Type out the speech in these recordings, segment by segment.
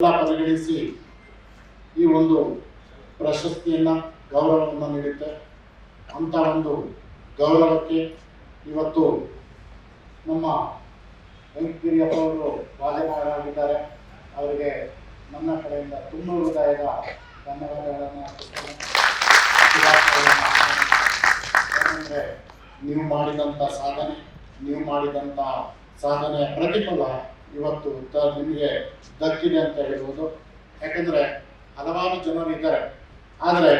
ಎಲ್ಲ ಪರಿಗಣಿಸಿ ಈ ಒಂದು ಪ್ರಶಸ್ತಿಯನ್ನು ಗೌರವವನ್ನು ನೀಡುತ್ತೆ. ಅಂತ ಒಂದು ಗೌರವಕ್ಕೆ ಇವತ್ತು ನಮ್ಮ ವೆಂಕಟಗಿರಿಯಪ್ಪ ಅವರು ಭಾಜನರಾಗಿದ್ದಾರೆ ಅವರಿಗೆ ನನ್ನ ಕಡೆಯಿಂದ ತುಂಬ ಹೃದಯದ ಧನ್ಯವಾದಗಳನ್ನು. ಯಾಕಂದ್ರೆ ನೀವು ಮಾಡಿದಂಥ ಸಾಧನೆ, ನೀವು ಮಾಡಿದಂಥ ಸಾಧನೆಯ ಪ್ರತಿಫಲ ಇವತ್ತು ಉತ್ತರ ನಿಮಗೆ ದಕ್ಕಿದೆ ಅಂತ ಹೇಳ್ಬೋದು. ಯಾಕಂದ್ರೆ ಹಲವಾರು ಜನರು ಇದ್ದಾರೆ. ಆದರೆ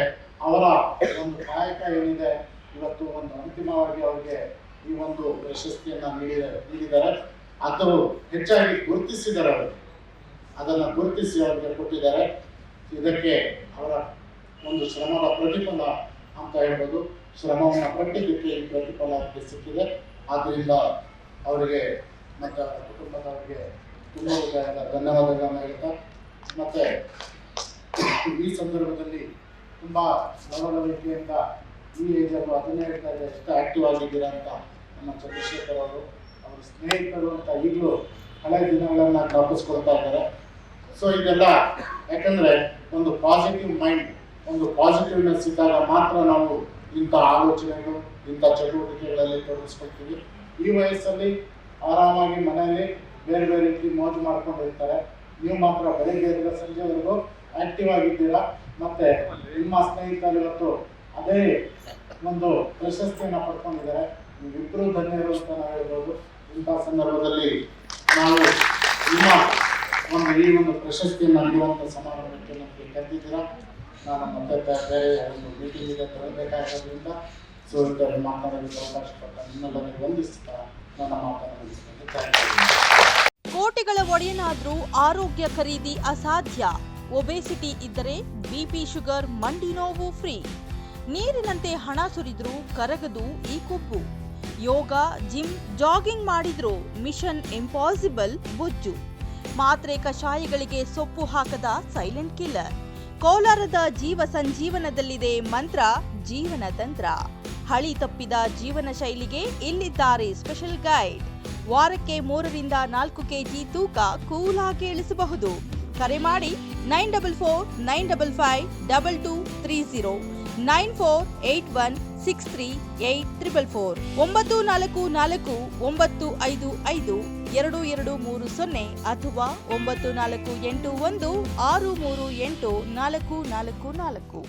ಅವರ ಒಂದು ಕಾಯಕ ಏನಿದೆ, ಇವತ್ತು ಒಂದು ಅಂತಿಮವಾಗಿ ಅವರಿಗೆ ಈ ಒಂದು ಪ್ರಶಸ್ತಿಯನ್ನ ನೀಡಿದ, ನೀಡಿದ್ದಾರೆ. ಅಥವಾ ಹೆಚ್ಚಾಗಿ ಗುರುತಿಸಿದ್ದಾರೆ ಅವರು. ಅದನ್ನು ಗುರುತಿಸಿ ಅವರಿಗೆ ಕೊಟ್ಟಿದ್ದಾರೆ. ಇದಕ್ಕೆ ಅವರ ಒಂದು ಶ್ರಮದ ಪ್ರತಿಫಲ ಅಂತ ಹೇಳ್ಬೋದು. ಶ್ರಮವನ್ನು ಪಟ್ಟಿದ್ದಕ್ಕೆ ಈ ಪ್ರತಿಫಲ ಸಿಕ್ಕಿದೆ. ಆದ್ದರಿಂದ ಅವರಿಗೆ ಮತ್ತು ಕುಟುಂಬದವರಿಗೆ ತುಂಬ ಧನ್ಯವಾದಗಳನ್ನು ಹೇಳ್ತಾ ಮತ್ತು ಈ ಸಂದರ್ಭದಲ್ಲಿ ತುಂಬ ಲವಲವಿಕೆಯಿಂದ ಈ ಏಜಲ್ಲೂ ಅದನ್ನೇ ಹೇಳ್ತಾ ಇದ್ದಾರೆ ಎಷ್ಟು ಆ್ಯಕ್ಟಿವ್ ಆಗಿದ್ದೀರಾ ಅಂತ ನಮ್ಮ ಚಂದ್ರಶೇಖರ್ ಅವರು, ಅವರ ಸ್ನೇಹಿತರು ಅಂತ ಈಗಲೂ ಹಳೆ ದಿನಗಳನ್ನು ಜ್ಞಾಪಿಸ್ಕೊಳ್ತಾ ಇದ್ದಾರೆ. ಸೊ ಇದೆಲ್ಲ ಯಾಕಂದರೆ ಒಂದು ಪಾಸಿಟಿವ್ ಮೈಂಡ್ ಒಂದು ಪಾಸಿಟಿವ್ನೆಸ್ ಇದ್ದಾಗ ಮಾತ್ರ ನಾವು ಇಂಥ ಆಲೋಚನೆಗಳು, ಇಂಥ ಚಟುವಟಿಕೆಗಳಲ್ಲಿ ತೊಡಗಿಸ್ಕೊಳ್ತೀವಿ. ಈ ವಯಸ್ಸಲ್ಲಿ ಆರಾಮಾಗಿ ಮನೆಯಲ್ಲಿ ಬೇರೆ ಬೇರೆ ರೀತಿ ಮೋಜು ಮಾಡ್ಕೊಂಡು ಇರ್ತಾರೆ. ನೀವು ಮಾತ್ರ ಬೆಳಿಗ್ಗೆ ಇರುವ ಸಂಜೆವರೆಗೂ ಆಕ್ಟಿವ್ ಆಗಿದ್ದೀರಾ. ಮತ್ತೆ ನಿಮ್ಮ ಸ್ನೇಹಿತರು ಇವತ್ತು ಅದೇ ಒಂದು ಪ್ರಶಸ್ತಿಯನ್ನ ಪಡ್ಕೊಂಡಿದ್ದಾರೆ. ನೀವಿಬ್ಬರು ಧನ್ಯರು ಅಂತ ನಾವು ಹೇಳ್ಬೋದು. ಇಂಥ ಸಂದರ್ಭದಲ್ಲಿ ನಾವು ನಿಮ್ಮ ಒಂದು ಈ ಒಂದು ಪ್ರಶಸ್ತಿಯನ್ನು ನೀಡುವಂಥ ಸಮಾರಂಭಕ್ಕೆ ನಮಗೆ ಕರೆದಿದ್ದೀರಾ? ನಾನು ಮತ್ತೆ ಬೇರೆ ಒಂದು ಮೀಟಿಂಗಿಗೆ ತರಬೇಕಾಗಿರೋದ್ರಿಂದ ಸೊ ಮಾತನಾಡಲಿಕ್ಕೆ ಅವಕಾಶ ಕೊಟ್ಟ ನಿಮ್ಮೆಲ್ಲರಿಗೂ ವಂದಿಸ್ತಾ ಕೋಟಿಗಳ ಒಡೆಯನಾದ್ರೂ ಆರೋಗ್ಯ ಖರೀದಿ ಅಸಾಧ್ಯ. ಒಬೇಸಿಟಿ ಇದ್ದರೆ ಬಿಪಿ ಶುಗರ್, ಮಂಡಿ ನೋವು ಫ್ರೀ. ನೀರಿನಂತೆ ಹಣ ಸುರಿದ್ರೂ ಕರಗದು ಈ ಕೊಬ್ಬು. ಯೋಗ, ಜಿಮ್, ಜಾಗಿಂಗ್ ಮಾಡಿದ್ರೂ ಮಿಷನ್ ಇಂಪಾಸಿಬಲ್ ಬೊಜ್ಜು. ಮಾತ್ರೆ ಕಷಾಯಗಳಿಗೆ ಸೊಪ್ಪು ಹಾಕದ ಸೈಲೆಂಟ್ ಕಿಲ್ಲರ್. ಕೋಲಾರದ ಜೀವ ಸಂಜೀವನದಲ್ಲಿದೆ ಮಂತ್ರ, ಜೀವನ ತಂತ್ರ. ಹಳಿ ತಪ್ಪಿದ ಜೀವನ ಶೈಲಿಗೆ ಇಲ್ಲಿದ್ದಾರೆ ಸ್ಪೆಷಲ್ ಗೈಡ್. ವಾರಕ್ಕೆ ಮೂರರಿಂದ ನಾಲ್ಕು ಕೆಜಿ ತೂಕ ಕೂಲಾಗಿ ಇಳಿಸಬಹುದು ಕರೆ ಮಾಡಿ nine double four, nine double five, double two, three zero nine four, eight one, six three, eight triple four, ಒಂಬತ್ತು ನಾಲ್ಕು ನಾಲ್ಕು, ಒಂಬತ್ತು ಐದು ಐದು, ಎರಡು ಎರಡು ಮೂರು ಸೊನ್ನೆ ಅಥವಾ ಒಂಬತ್ತು ನಾಲ್ಕು ಎಂಟು ಒಂದು, ಆರು ಮೂರು ಎಂಟು, ನಾಲ್ಕು ನಾಲ್ಕು ನಾಲ್ಕು.